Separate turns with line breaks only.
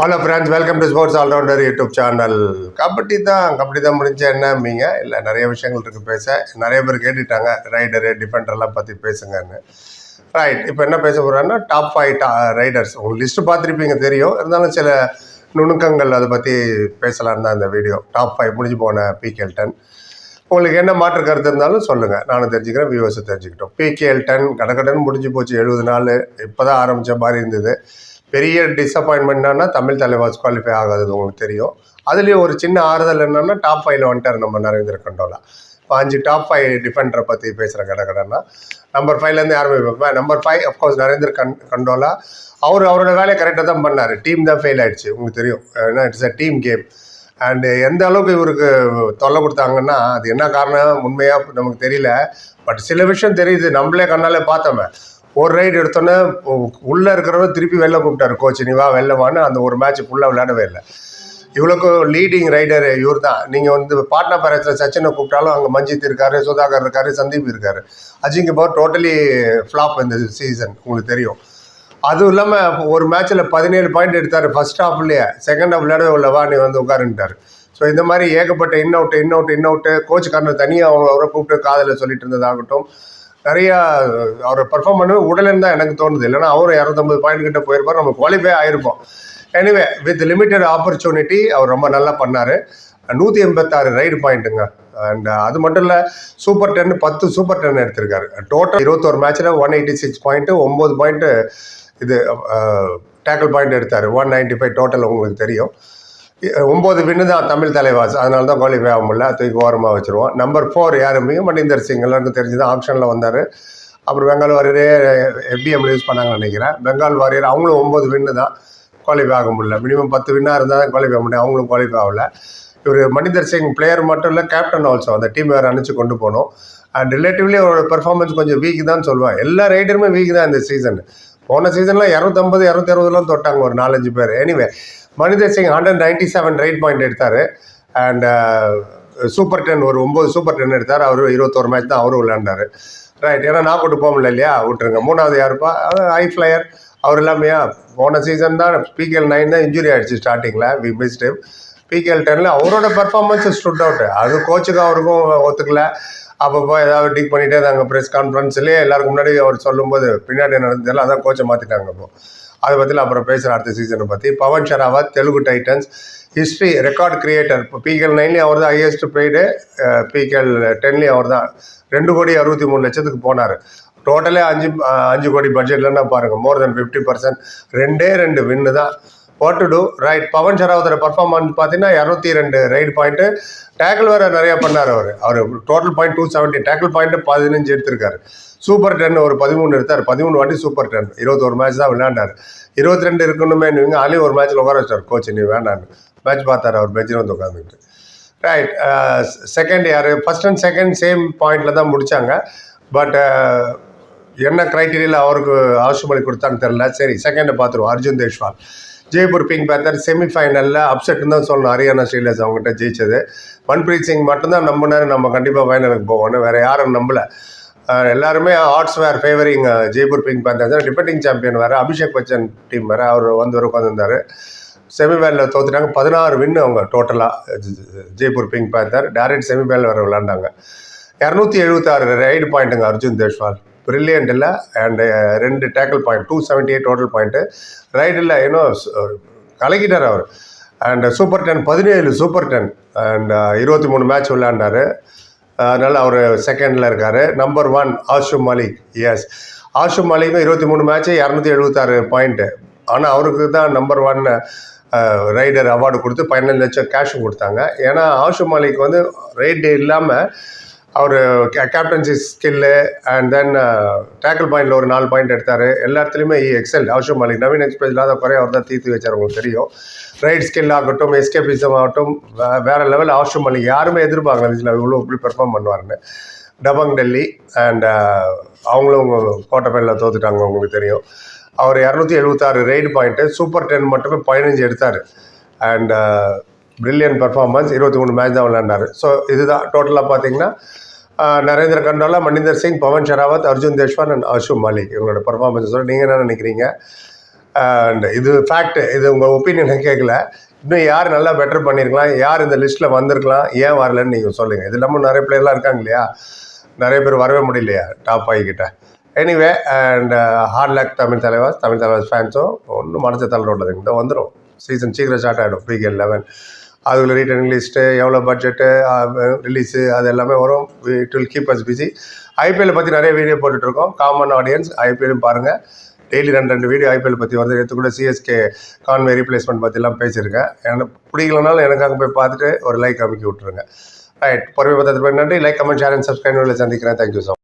Hello friends welcome to sports allrounder YouTube channel kabaddi தான் கபடி தான் முடிஞ்ச என்னம்பீங்க இல்லை நிறைய விஷயங்கள் இருக்குது பேச. நிறைய பேர் கேட்டுட்டாங்க ரைடரு டிஃபெண்டர்லாம் பற்றி பேசுங்கன்னு. ரைட் இப்போ என்ன பேச போகிறேன்னா டாப் ஃபைவ் டா ரைடர்ஸ் உங்களுக்கு லிஸ்ட்டு பார்த்துருப்பீங்க தெரியும். இருந்தாலும் சில நுணுக்கங்கள் அதை பற்றி பேசலான்னு தான் இந்த வீடியோ டாப் ஃபைவ் முடிஞ்சு போன பிகேல்டன் உங்களுக்கு என்ன மாற்று கருத்து இருந்தாலும் சொல்லுங்கள் நானும் தெரிஞ்சுக்கிறேன் வியூவர்ஸை தெரிஞ்சுக்கிட்டோம். பிகேஎல் டென் கடக்கடன் முடிஞ்சு போச்சு. எழுபது நாள். இப்போ தான் ஆரம்பித்த மாதிரி இருந்தது. பெரிய டிஸப்பாயின்மெண்ட்னா தமிழ் தலைவாஸ் குவாலிஃபை ஆகாதது உங்களுக்கு தெரியும். அதுலேயும் ஒரு சின்ன ஆறுதல் என்னன்னா டாப் ஃபைவ்ல வந்துட்டார் நம்ம நரேந்திர கண்டோலா. இப்போ அஞ்சு டாப் ஃபைவ் டிஃபெண்டரை பற்றி பேசுகிறேன் கடகடன்னா நம்பர் ஃபைவ்லேருந்து ஆரம்பிப்பேன் நம்பர் ஃபைவ் அஃப்கோர்ஸ் நரேந்திர கண் கண்டோலா. அவர் அவரோட வேலையை கரெக்டாக தான் பண்ணார். டீம் தான் ஃபெயில் ஆகிடுச்சு உங்களுக்கு தெரியும். ஏன்னா it's a team game and எந்த அளவுக்கு இவருக்கு தொல்லை கொடுத்தாங்கன்னா அது என்ன காரணம் உண்மையாக நமக்கு தெரியல. பட் சில விஷயம் தெரியுது நம்மளே கண்ணாலே பார்த்தோமே. ஒரு ரைடு எடுத்தோன்னே உள்ளே இருக்கிறவங்க திருப்பி வெளில கூப்பிட்டாரு கோச் நீ வா வெளில வான்னு அந்த ஒரு மேட்ச் ஃபுல்லாக விளையாடவே இல்லை. இவ்வளோக்கும் லீடிங் ரைடர் இவர் தான் நீங்கள் வந்து பாட்னா பேரத்தில் சச்சினை கூப்பிட்டாலும் அங்கே மஞ்சித் இருக்காரு சுதாகர் இருக்காரு சந்தீப் இருக்காரு. அஜிங்க பவர் டோட்டலி ஃப்ளாப் இந்த சீசன் உங்களுக்கு தெரியும். அதுவும் இல்லாமல் ஒரு மேட்ச்சில் பதினேழு பாயிண்ட் எடுத்தார் ஃபர்ஸ்ட் ஹாஃப்லேயே செகண்ட் ஹாஃப் விளையாடவே உள்ளவா வா நீ வந்து உட்காருன்ட்டார். ஸோ இந்த மாதிரி ஏகப்பட்ட in out in out in out coach காரணம் தனியாக அவங்க அவரை கூப்பிட்டு காதில் சொல்லிட்டு இருந்ததாகட்டும். நிறையா அவரை பெர்ஃபார்ம் பண்ணவே உடலன்னு தான் எனக்கு தோணுது. இல்லைன்னா அவரும் இரநூத்தம்பது பாயிண்ட் கிட்ட போயிருப்பார் நம்ம குவாலிஃபை ஆயிருப்போம். எனிவே வித் லிமிட்டட் ஆப்பர்ச்சுனிட்டி அவர் ரொம்ப நல்லா பண்ணார். நூற்றி எண்பத்தாறு ரைடு பாயிண்ட்டுங்க அண்ட் அது மட்டும் இல்லை சூப்பர் டென் பத்து சூப்பர் டென் எடுத்திருக்காரு. டோட்டல் இருபத்தோரு மேட்ச்சில் ஒன் எயிட்டி சிக்ஸ் பாயிண்ட்டு ஒம்பது பாயிண்ட்டு இது டேக்கிள் பாயிண்ட் எடுத்தார். ஒன் நைன்ட்டி ஃபைவ் டோட்டல் உங்களுக்கு தெரியும். ஒம்பது வின்னு தான் தமிழ் தலைவாஸ் அதனால தான் குவாலிஃபை ஆக முடியல. தூக்கி ஓரமாக வச்சுருவோம். நம்பர் ஃபோர் யாருமே மணிந்தர் சிங். எல்லாருக்கும் தெரிஞ்சு தான் ஆப்ஷனில் வந்தார். அப்புறம் பெங்கால் வாரியரே எஃபிஎம் யூஸ் பண்ணாங்கன்னு நினைக்கிறேன். பெங்கால் வாரியர் அவங்களும் ஒம்பது வின்னு தான் குவாலிஃபை ஆக முடியல. மினிமம் பத்து வின்னாக இருந்தால் தான் குவாலிஃபை முடியும். அவங்களும் குவாலிஃபை ஆகல. இவர் மணிந்தர் சிங் பிளேயர் மட்டும் இல்லை கேப்டன் ஆல்சோ அந்த டீம் வேறு அனுப்பிச்சு கொண்டு போனோம். அண்ட் ரிலேட்டிவ்லி அவரோட பெர்ஃபார்மன்ஸ் கொஞ்சம் வீக் தான் சொல்லுவேன் எல்லா ரைடருமே வீக் தான் இந்த சீசன் போன சீசனில் இரநூத்தம்பது இரநூத்தி அறுபதுலாம் தொட்டாங்க ஒரு நாலஞ்சு பேர். Anyway Maninder Singh hundred ninety seven raid point எடுத்தார். அண்ட் சூப்பர் டென் ஒரு ஒம்பது சூப்பர் டென் எடுத்தார். அவர் இருபத்தோரு மேட்ச் தான் அவரும் விளையாண்டார். ரைட் ஏன்னா நான் கூட்டு போக முடியல இல்லையா? விட்டுருங்க. மூணாவது யாருப்பா? ஹை ஃப்ளையர் அவர் இல்லாமையா? போன சீசன் தான் பிகேஎல் நைன் தான் இன்ஜுரி ஆயிடுச்சு ஸ்டார்டிங்கில் வி மிஸ்ட் பிகேஎல் டெனில் அவரோட பர்ஃபார்மன்ஸ் ஸ்டுட் அவுட் அது கோச்சுக்கும் அவருக்கும் ஒத்துக்கல. அப்பப்போ ஏதாவது டிக் பண்ணிட்டே இருந்தாங்க ப்ரெஸ் கான்ஃபரன்ஸ்லேயே எல்லாருக்கும் முன்னாடி அவர் சொல்லும்போது பின்னாடி நடந்ததெல்லாம் அதான் கோச்சை மாற்றிட்டாங்க இப்போ அதை பற்றில அப்புறம் பேசுகிற அடுத்த சீசனை பற்றி Pawan Sehrawat Telugu Titans history record creator இப்போ பிகேஎல் நைன்லேயும் அவர் தான் ஹையஸ்ட் பெய்டு பிகேஎல் டென்லேயும் அவர் தான் ரெண்டு கோடி அறுபத்தி மூணு லட்சத்துக்கு போனார். டோட்டலே அஞ்சு அஞ்சு கோடி பட்ஜெட்லன்னா பாருங்கள் மோர் தென் ஃபிஃப்டி பர்சன்ட் ரெண்டே ரெண்டு வின்னு தான். What to do right Pawan ஷராவத்தோட performance பார்த்தீங்கன்னா இரநூத்தி ரெண்டு ரைடு பாயிண்ட்டு டேக்கிள் வேறு நிறையா பண்ணார் அவர். அவர் total point two seventy tackle point பதினஞ்சு எடுத்திருக்காரு. சூப்பர் டென் ஒரு பதிமூணு எடுத்தார். பதிமூணு வாட்டி சூப்பர் டென். இருபத்தொரு மேட்ச் தான் விளையாண்டார். இருபத்தி ரெண்டு இருக்கணுமே நீங்கள் அதுலேயும் ஒரு மேட்ச்சில் உட்கார வச்சார். கோச் நீ வேண்டான்னு. மேட்ச் பார்த்தார் அவர் பெஞ்சில் வந்து உட்காந்துட்டு ரைட் செகண்ட் யார்? ஃபர்ஸ்ட் அண்ட் செகண்ட் சேம் பாயிண்டில் தான் முடித்தாங்க பட் என்ன க்ரைட்டீரியாவில் அவருக்கு ஆசுமணி கொடுத்தான்னு தெரில சரி செகண்டை பார்த்துருவோம். அர்ஜுன் தேஷ்வால் ஜெய்ப்பூர் பிங்க் பேத்தர் செமிஃபைனலில் அப்செட்னு தான் சொல்லணும். ஹரியானா ஸ்ரீலஸ் அவங்ககிட்ட ஜெயிச்சது. மன்பிரீத் சிங் மட்டும்தான் நம்பினார் நம்ம கண்டிப்பாக ஃபைனலுக்கு போவோம்னு. வேறு யாரும் நம்பலை. எல்லாருமே odds were favouring Jaipur Pink Panther defending champion வேறு அபிஷேக் பச்சன் டீம் வேறு அவர் வந்து உட்காந்துருந்தார் செமிஃபைனலில் தோத்துட்டாங்க. பதினாறு வின்னு அவங்க டோட்டலாக Jaipur Pink Panther direct semifinal வேறு விளாண்டாங்க இரநூத்தி எழுபத்தாறு ரைடு பாயிண்ட்டுங்க அர்ஜுன் தேஷ்வால் ப்ரில்லியன்ட் இல்லை. அண்டு ரெண்டு tackle point two seventy eight total point ரைடில் இன்னும் கலக்கிட்டார் அவர். அண்ட் சூப்பர் டென் பதினேழு சூப்பர் டென் அண்ட் இருபத்தி மூணு மேட்ச் விளையாண்டார். அதனால் அவர் செகண்டில் இருக்கார். Number one Ashu Malik is Ashu மாலிக்கும் இருபத்தி மூணு மேட்ச்சு இரநூத்தி எழுபத்தாறு பாயிண்ட்டு ஆனால் அவருக்கு தான் நம்பர் ஒன் ரைடர் அவார்டு கொடுத்து பதினஞ்சு லட்சம் கேஷும் கொடுத்தாங்க. ஏன்னா ஆஷு மாலிக் வந்து ரைடு இல்லாமல் அவர் captaincy skill and then tackle பாயிண்டில் ஒரு நாலு பாயிண்ட் எடுத்தார். எல்லா இடத்துலையுமே எக்ஸல் அவசியம் மாலிக் நவீன் எக்ஸ்பிரஸ் இல்லாத குறைய அவர் தான் தீர்த்து வச்சார் உங்களுக்கு தெரியும். ரைட் ஸ்கில் ஆகட்டும் எஸ்கேபிசம் ஆகட்டும் வேறு லெவல் அவசியம் மாலிக் யாருமே எதிர்பார்க்கல இதில் இவ்வளோ இப்படி பெர்ஃபார்ம் பண்ணுவாருன்னு. டபங் டெல்லி அண்ட் uh, அவங்களும் கோட்டை ஃபைனலில் தோத்துட்டாங்க உங்களுக்கு தெரியும். அவர் இரநூத்தி எழுபத்தாறு ரைடு பாயிண்ட்டு சூப்பர் டென் மட்டுமே பதினஞ்சு எடுத்தார். அண்ட் பிரில்லியன் பர்ஃபார்மன்ஸ் இருபத்தி மூணு மேட்ச் தான் விளையாண்டார். ஸோ இதுதான் டோட்டலாக பார்த்தீங்கன்னா நரேந்திர கண்டோலா மணிந்தர் சிங் பவன் ஷெராவத் அர்ஜுன் தேஷ்வான் அண்ட் அஷும் மாலிக் இவங்களோட பர்ஃபார்மன்ஸ் சொல்லி நீங்கள் என்ன நினைக்கிறீங்க? அண்ட் இது ஃபேக்ட் இது உங்கள் ஒப்பீனியன் கேட்கல இன்னும் யார் நல்லா பெட்டர் பண்ணியிருக்கலாம் யார் இந்த லிஸ்ட்டில் வந்திருக்கலாம்? ஏன் வரலன்னு நீங்கள் சொல்லுங்கள் இது இல்லாமல் நிறைய பிளேயர்லாம் இருக்காங்க இல்லையா? நிறைய பேர் வரவே முடியலையா? Top ஆகிக்கிட்ட anyway and hard luck Tamil Thalaivas Tamil Thalaivas ஃபேன்ஸும் ஒன்றும் மனசு தள்ளோட இந்த வந்துடும் சீசன் சீக்கிரம் ஸ்டார்ட் ஆகிடும் பிகே லெவன் அதுக்குள்ள ரீட்டர்னிங் லிஸ்ட்டு எவ்வளோ பட்ஜெட்டு ரிலீஸு அது எல்லாமே வரும். It will keep us busy IPL பற்றி நிறைய வீடியோ போட்டுட்ருக்கோம் காமன் ஆடியன்ஸ் ஐபிஎல்லும் பாருங்கள் டெய்லி ரெண்டு ரெண்டு வீடியோ ஐபிஎல் பற்றி வருது. நேற்று கூட சிஎஸ்கே கான்வே ரீப்ளேஸ்மெண்ட் பற்றிலாம் பேசியிருக்கேன். எனக்கு பிடிக்கலனாலும் எனக்கு அங்கே போய் பார்த்துட்டு ஒரு லைக் அமைக்கி விட்ருங்க ரைட் பொறுமை பத்திரத்துக்கு நன்றி. Like comment share and subscribe சந்திக்கிறேன். Thank you so